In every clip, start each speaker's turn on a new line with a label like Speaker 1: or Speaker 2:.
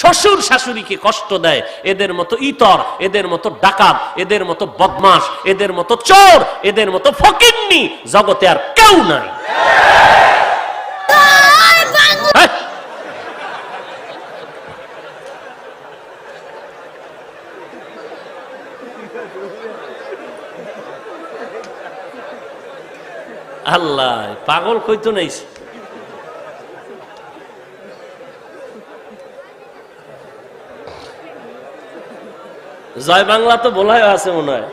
Speaker 1: শ্বশুর শাশুড়িকে কষ্ট দেয়, এদের মতো ইতর, এদের মতো ডাকাত, এদের মতো বদমাস এদের মতো চোর, এদের মতো ফকিন্নি, জগতে আর কেউ নাই হ্যাঁ? আল্লাহ, পাগল কইতো নাই জয় বাংলা তো বলাই আছে মনে হয়।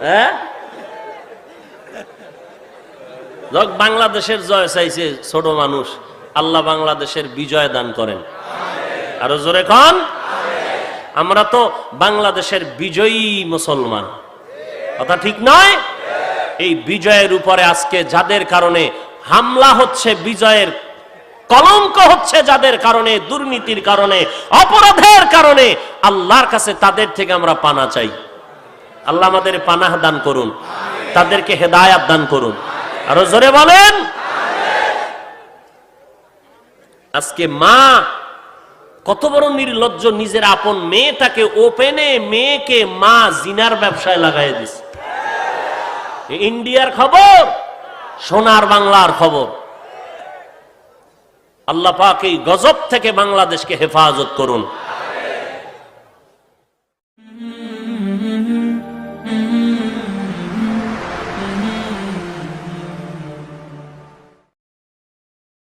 Speaker 1: হ্যাঁ? বাংলাদেশের জয় চাইছে ছোট মানুষ। আল্লাহ বাংলাদেশের বিজয় দান করেন। আরও জোরে কন? আমরা তো বাংলাদেশের বিজয়ী মুসলমান। কথা ঠিক নয়? এই বিজয়ের উপরে আজকে যাদের কারণে হামলা হচ্ছে, বিজয়ের কলঙ্ক হচ্ছে যাদের কারণে, দুর্নীতির কারণে, অপরাধের কারণে, আল্লাহর কাছে তাদের থেকে আমরা পানা চাই। আল্লাহ আমাদের পানাহ দান করুন, তাদেরকে হেদায়াত দান করুন। আরও জোরে বলেন? আজকে মা কত বড় নির্লজ্জ নিজের আপন মেয়েটাকে ওপেনে মেয়েকে মা জিনার ব্যবসায় লাগাই দিছে। ইন্ডিয়ার খবর, সোনার বাংলার খবর। আল্লাহ পাক এই গজব থেকে বাংলাদেশকে হেফাজত করুন।